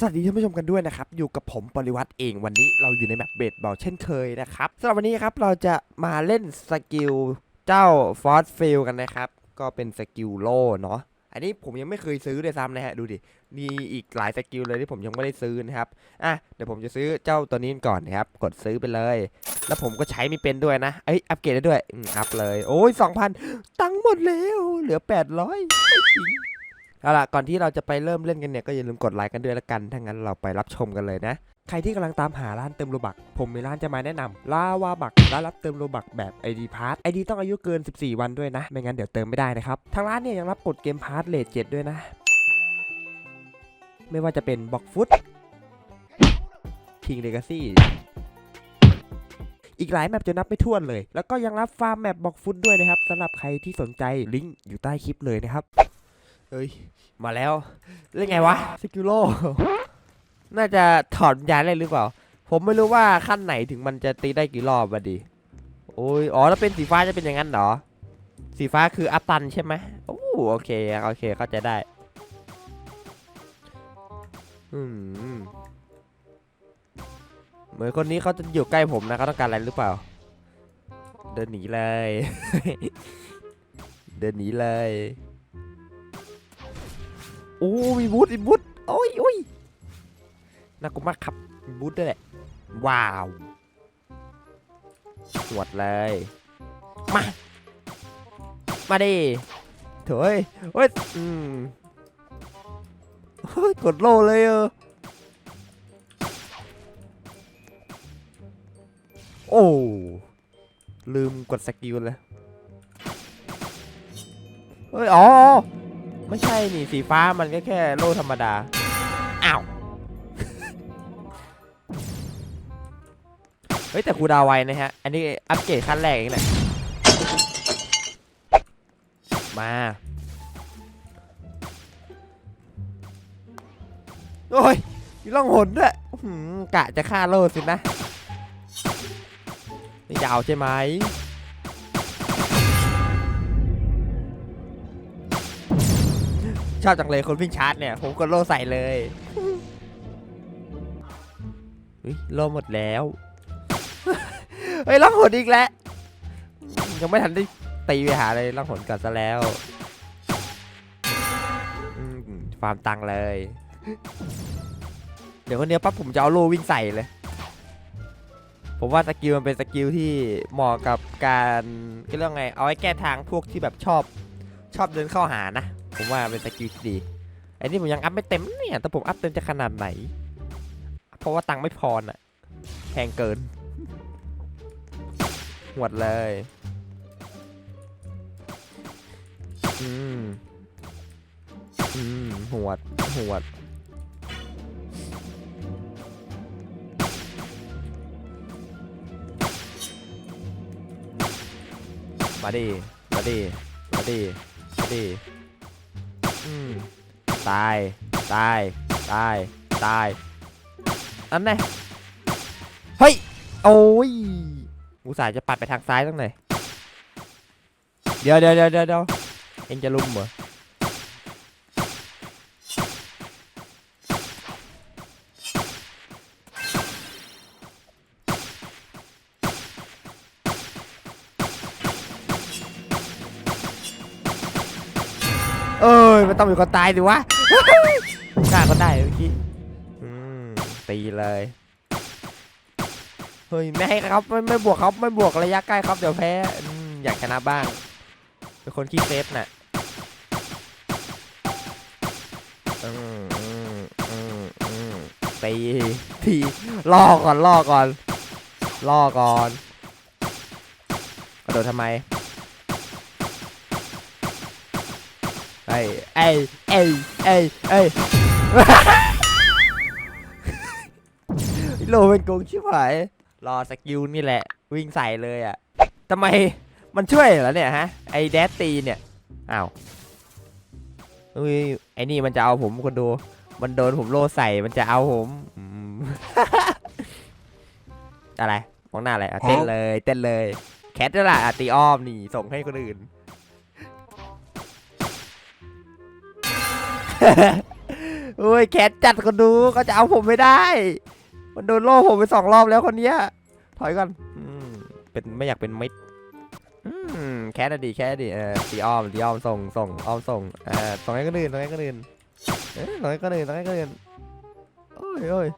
สวัสดีท่านผู้ชมกันด้วยนะครับ อยู่กับผมปริวัติเองวันนี้เราอยู่ในแมปเบสบอลเช่นเคยนะครับสำหรับวันนี้ครับเราจะมาเล่นสกิลเจ้าฟอสฟิลกันนะครับ ก็เป็นสกิลโล่เนาะอันนี้ผมยังไม่เคยซื้อเลยซ้ำนะฮะดูดิมีอีกหลายสกิลเลยที่ผมยังไม่ได้ซื้อนะครับอะเดี๋ยวผมจะซื้อเจ้าตัวนี้ก่อนนะครับ กดซื้อไปเลย แล้วผมก็ใช้ไม่เป็นด้วยนะเอ้ยอัปเกรดได้ด้วยอัพเลย โอ้ย2,000ตังค์หมดแล้วเหลือ800ไม่จริง เอาล่ะก่อนที่เราจะไปเริ่มเล่นกันเนี่ยก็อย่าลืมกดไลค์กันด้วยละกันถ้างั้นเราไปรับชมกันเลยนะใครที่กำลังตามหาร้านเติมโลบัก ผมมีร้านจะมาแนะนำลาวาบักร้านรับเติมโลบักแบบ ID p a s s ID ต้องอายุเกิน 14 วันด้วยนะ ไม่งั้นเดี๋ยวเติมไม่ได้นะครับ ทางร้านเนี่ยยังรับกดเกมพาร์ทเลทเจ็ดด้วยนะ ไม่ว่าจะเป็นบ็อกฟุตคิงเลกาซี่อีกหลายแมปจะนับไม่ถ้วนเลย แล้วก็ยังรับฟาร์มแมปบ็อกฟุตด้วยนะครับสำหรับใครที่สนใจลิงก์อยู่ใต้คลิปเลยนะครับ เฮ้ย มาแล้ว เล่นไงวะสกิลโลน่าจะถอดวิญญาณได้หรือเปล่า ผมไม่รู้ว่าขั้นไหนถึงมันจะตีได้กี่รอบอะดิโอ้ย อ๋อ แล้วเป็นสีฟ้าจะเป็นอย่างนั้นเหรอ สีฟ้าคืออัปตันใช่ไหมโอ้โอเค โอเค เข้าใจได้ อืม เหมือนคนนี้เขาจะอยู่ใกล้ผมนะเขาต้องการอะไรหรือเปล่า เดินหนีเลย เดินหนีเลย โอ้มีบูธมีบูธโอ้ยโอ้ยน่ากลัวมากครับมีบูธด้วยแหละว้าวหวดเลย มา มาดิเถอะเฮ้ยเฮ้ยอืมเฮ้ยกดโลเลยเออโอ้ลืมกดสกิลเลย เฮ้ย อ๋อ ไม่ใช่นี่สีฟ้ามันก็แค่โล่ธรรมดา อ้าว เฮ้ยแต่ครูดาวไวนะฮะ อันนี้อัปเกรดขั้นแรกเองแหละ มา โอ้ยมีล่องหนด้วยอื้อหือกะจะฆ่าโลสินะ นี่จะเอาใช่ไหม ชอบจังเลยคนวิ่งชาร์จเนี่ย ผมกดโล่ใส่เลยเฮ้ยโล่หมดแล้ว เฮ้ยล่องหนอีกแล้ว ยังไม่ทันได้ตีไปหาเลยล่องหนก่อนซะแล้วฟาร์มตังเลย เดี๋ยวคนเดียวปั๊บผมจะเอาโล่วิ่งใส่เลย ผมว่าสกิลมันเป็นสกิลที่เหมาะกับการก็เรียกว่าไง เอาไว้แก้ทางพวกที่แบบชอบ ชอบเดินเข้าหานะ ผมว่าเป็นสกิลที่ดีไอ้นี่ผมยังอัพไม่เต็มเนี่ย แต่ผมอัพเต็มจะขนาดไหน เพราะว่าตังค์ไม่พอน่ะแพงเกินหวดเลย อืม อืม หวด หวด มาดิมาดิมาดิมาดิอืม ตาย ตาย ตาย ตายอันไหนเฮ้ย โอ้ยอุตส่าห์จะปัดไปทางซ้ายตั้งไหนเดี๋ยวเดี๋ยวเดี๋ยวเดี๋ยวเดี๋ยวเอ็งจะลุมเหรอเอ้ยมันต้องมีคนตายดิวะ ฆ่าคนได้เมื่อกี้อืมตีเลย เฮ้ยไม่ให้ครับไม่ไม่บวกครับไม่บวกระยะใกล้ครับเดี๋ยวแพ้อืมอยากชนะบ้าง เป็นคนขี้เซฟน่ะอืมอืมอืมอืมตีทีล่อก่อนล่อก่อนล่อก่อนกระโดดทำไม อ้ยเอ้ยเอ้ยเอ้ยเอ้ยโลเป็นกงชิบหายรอสกิลนี่แหละ วิ่งใส่เลยอะทำไมมันช่วยเหรอเนี่ยฮะ ไอ้แดดตีเนี่ยอ้าวอุ้ยไอ้นี่มันจะเอาผมคนดู มันโดนผมโลใส่มันจะเอาผมอะไรมองหน้าอะไรเต้นเลย เต้นเลย แคทนี่แหละอะตีอ้อมนี่ส่งให้คนอื่น เเอ้ยแคทจัดคนดูเขาจะเอาผมไม่ได้ มันโดนโล่ผมไปสองรอบแล้วคนเนี้ย ถอยก่อนอืมเป็นไม่อยากเป็นมิดอืมแคทอะดีแคทอะดีเออตีอ้อมตีอ้อมส่งส่งอ้อมส่งเออส่งให้คนอื่นส่งให้คนอื่นเออส่งให้คนอื่นส่งให้คนอื่นโอ้ยโอ้ย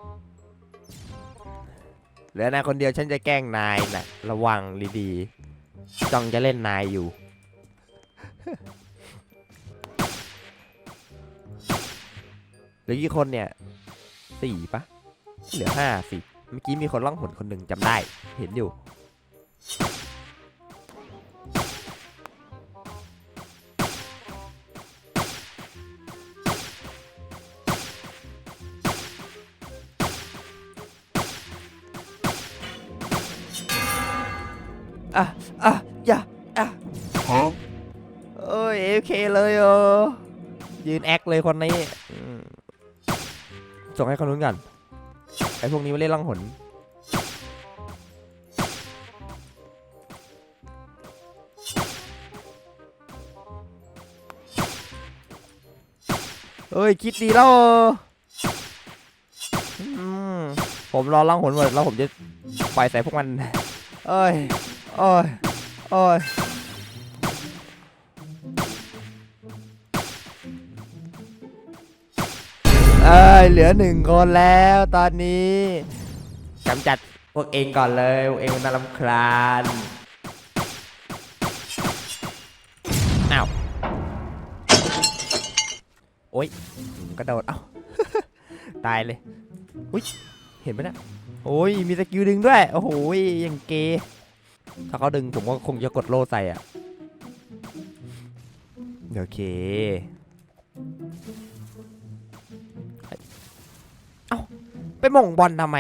เหลือนายคนเดียวฉันจะแกล้งนายนะระวังดีๆจ้องจะเล่นนายอยู่ ลือกี่คนเนี่ยสี่ปะเหลือห้าสิเมื่อกี้มีคนล่องหนคนหนึ่งจำได้ เห็นอยู่ อะ อะ อย่า อะเอ้ยเอเคเลยเออยืนแอคเลยคนนี้อืม ส่งให้คนนู้นก่อนไอ้พวกนี้มาเล่นล่องหนเอ้ย คิดดีแล้วผมรอล่องหนหมดแล้วผมจะปล่อยใส่พวกมัน เอ้ยโอ้ยโอ้ย อ้ยเหลือหนึ่งคนแล้วตอนนี้กำจัดพวกเองก่อนเลยพวกเองมันน่ารำคาญอ้าวโอ๊ยกระโดดเอ้าตายเลยอุ้ยเห็นไหมเนะโอ้ยมีสกิลดึงด้วย โอ้โหยังเกย์ถ้าเขาดึงผมก็คงจะกดโล่ใส่อะ โอเค ไปหม่งบอลทำไม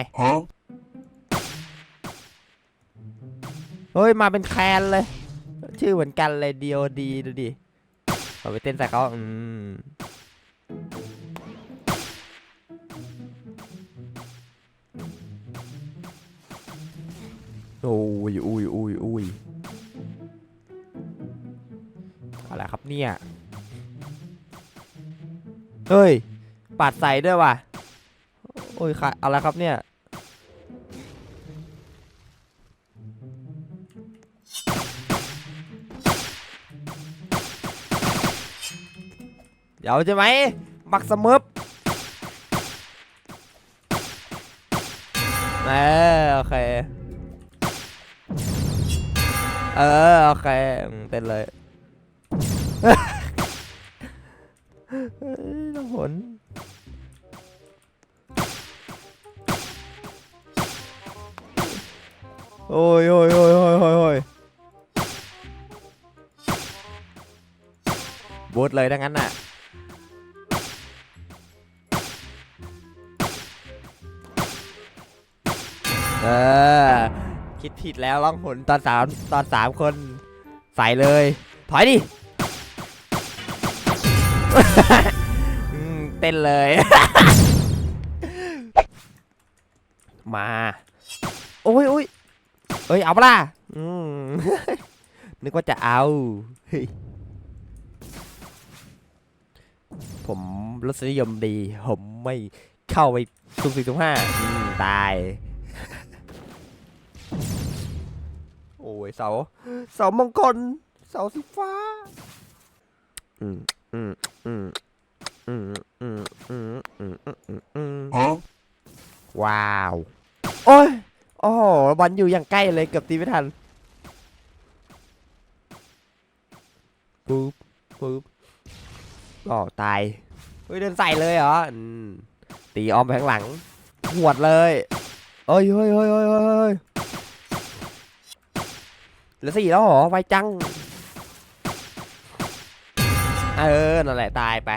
เฮ้ย มาเป็นแคนเลย ชื่อเหมือนกันเลย DOD ดูดิเอาไปเต้นใส่เขาอืมโอ้ยอุ้ยอุ้ยอุ้ยอะไรครับเนี่ย เฮ้ย ปาดใส่ด้วยว่ะโอ้ยค่ะอะไรครับเนี่ย เดี๋ยวใช่ไหมมักสมึบเออโอเค เออ โอเคเต้นเลย โอ้ยโอ้ยโอ้ยโอ้ยโอ้ยโอ้ยบูทเลยดังนั้นน่ะ เออ คิดผิดแล้วล่องหนตอนสามตอนสามคน ใส่เลย ถอยดิ อืมเต้นเลย มา โอ้ยโอ้ย เอ้ยเอาปะล่ะอืม นึกว่าจะเอาเฮ้ยผมรสนิยมดี ผมไม่เข้าไปสุ่มสี่สุ่มห้าตาย โอ้ยเสา เสามังคลเสาสีฟ้า อืม อืม อืม อืมอืมอืมอืมอืมอืมอืมว้าว โอ้ย โอ้โห บอลอยู่อย่างใกล้เลยเกือบตีไม่ทันปุ๊บปุ๊บอ๋อตายเฮ้ยเดินใส่เลยเหรออืมตีออมไปข้างหลังหวดเลยเอ้ยเฮ้ยเฮ้ยเฮ้ยเฮ้ยเฮ้ยเหลือสี่แล้วเหรอไวจัง เออ นั่นแหละ ตายไป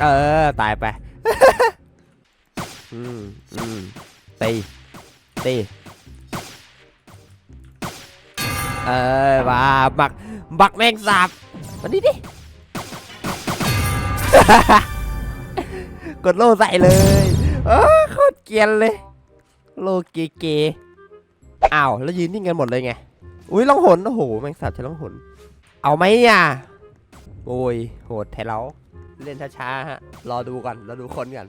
เออ ตายไป อืมอืมตีตีเออมาบัก บักแมงสาบมานี่ดิ กดโล่ใส่เลยเออโคตรเกรียนเลย โลเกเกอ้าว แล้วยืนนิ่งกันหมดเลยไง อุ้ยล่องหนโอ้โห แมงสาบใช้ล่องหน เอาไหมอะ โอ้ย โหดแท้แล้ว เล่นช้าๆฮะ รอดูก่อนรอดูคนก่อน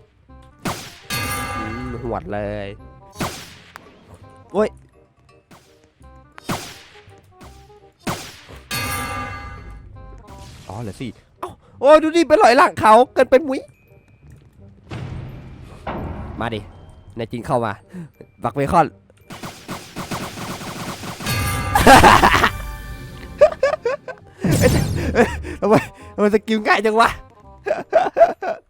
หวดเลยโอ้ยอ๋อเหลือสี่เอ้าโอ้ยดูดิไปหลอยหลังเขาเกินไปมุ้ยมาดิในจริงเข้ามา บักเบคอนเอ้ยเอ้ยทำไมทำไมสกิลง่ายจังวะ ハハハハ!